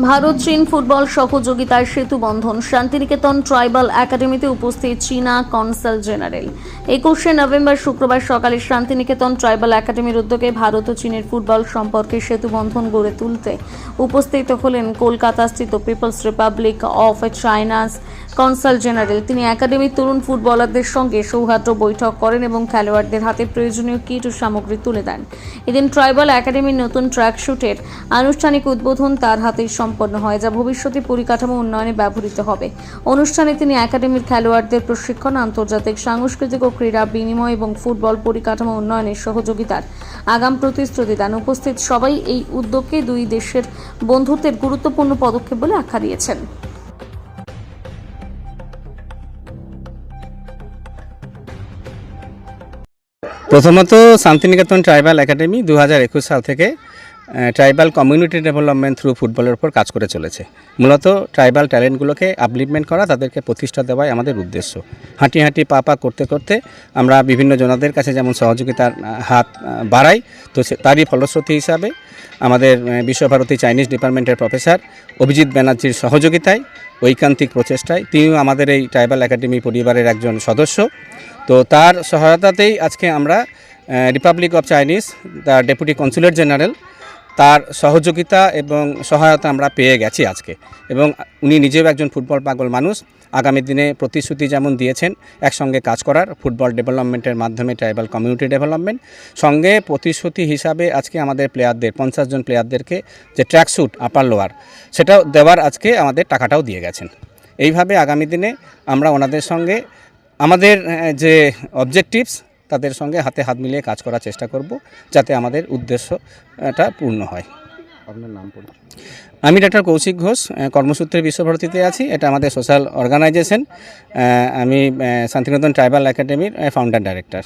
ভারত চীন ফুটবল সহযোগিতার সেতু বন্ধন শান্তিনিকেতন ট্রাইবাল একাডেমিতে উপস্থিত চীনা কনসাল জেনারেল। একুশে নভেম্বর শুক্রবার সকালে শান্তিনিকেতন ট্রাইবাল একাডেমির উদ্যোগে ভারত ও চীনের ফুটবল সম্পর্কে সেতু বন্ধন গড়ে তুলতে উপস্থিত হলেন কলকাতাস্থিত People's Republic of China's consul general. তিনি একাডেমির তরুণ ফুটবলারদের সঙ্গে সৌহার্দ্য বৈঠক করেন এবং খেলোয়াড়দের হাতে প্রয়োজনীয় কিট ও সামগ্রী তুলে দেন। এদিন ট্রাইবাল একাডেমির নতুন ট্র্যাক শুটের আনুষ্ঠানিক উদ্বোধন তার হাতেই সম্পন্ন হয়, যা ভবিষ্যতে পরিকাঠামো উন্নয়নে ব্যবহৃত হবে। অনুষ্ঠানে তিনি একাডেমির খেলোয়াড়দের প্রশিক্ষণ, আন্তর্জাতিক, সাংস্কৃতিক ও ক্রীড়া বিনিময় এবং ফুটবল পরিকাঠামো উন্নয়নের সহযোগিতার আগাম প্রতিশ্রুতি দেন। উপস্থিত সবাই এই উদ্যোগকে দুই দেশের বন্ধুত্বের গুরুত্বপূর্ণ পদক্ষেপ বলে আখ্যা দিয়েছেন। প্রথমত শান্তিনিকেতন ট্রাইবাল একাডেমি দু হাজার একুশ সাল থেকে ট্রাইবাল কমিউনিটি ডেভেলপমেন্ট থ্রু ফুটবলের উপর কাজ করে চলেছে। মূলত ট্রাইবাল ট্যালেন্টগুলোকে আপলিভমেন্ট করা, তাদেরকে প্রতিষ্ঠা দেওয়াই আমাদের উদ্দেশ্য। হাঁটি হাঁটি, পা পা করতে করতে আমরা বিভিন্ন জনাদের কাছে যেমন সহযোগিতার হাত বাড়াই, তো তারই ফলশ্রুতি হিসাবে আমাদের বিশ্বভারতী চাইনিজ ডিপার্টমেন্টের প্রফেসর অভিজিৎ ব্যানার্জির সহযোগিতায় ঐকান্তিক প্রচেষ্টায় তিনিও আমাদের এই ট্রাইবাল একাডেমি পরিবারের একজন সদস্য। তো তার সহায়তাতেই আজকে আমরা রিপাবলিক অফ চাইনিজ তার ডেপুটি কনসুলেট জেনারেল তার সহযোগিতা এবং সহায়তা আমরা পেয়ে গেছি আজকে। এবং উনি নিজেও একজন ফুটবল পাগল মানুষ। আগামী দিনে প্রতিশ্রুতি যেমন দিয়েছেন, একসঙ্গে কাজ করার ফুটবল ডেভেলপমেন্টের মাধ্যমে ট্রাইবাল কমিউনিটি ডেভেলপমেন্ট। সঙ্গে প্রতিশ্রুতি হিসাবে আজকে আমাদের প্লেয়ারদের, পঞ্চাশ জন প্লেয়ারদেরকে যে ট্র্যাক স্যুট আপার লোয়ার সেটাও দেওয়ার আজকে আমাদের টাকাটাও দিয়ে গেছেন। এইভাবে আগামী দিনে আমরা ওনাদের সঙ্গে আমাদের যে অবজেক্টিভস তাদের সঙ্গে হাতে হাত মিলিয়ে কাজ করার চেষ্টা করব যাতে আমাদের উদ্দেশ্যটা পূর্ণ হয়। আপনার নাম আমি ডাক্তার কৌশিক ঘোষ কর্মসূত্রে বিশ্বভারতীতে আছি। এটা আমাদের সোশ্যাল অর্গানাইজেশন। আমি শান্তিনাদন শান্তিনিকেতন ট্রাইবাল একাডেমির ফাউন্ডার ডাইরেক্টর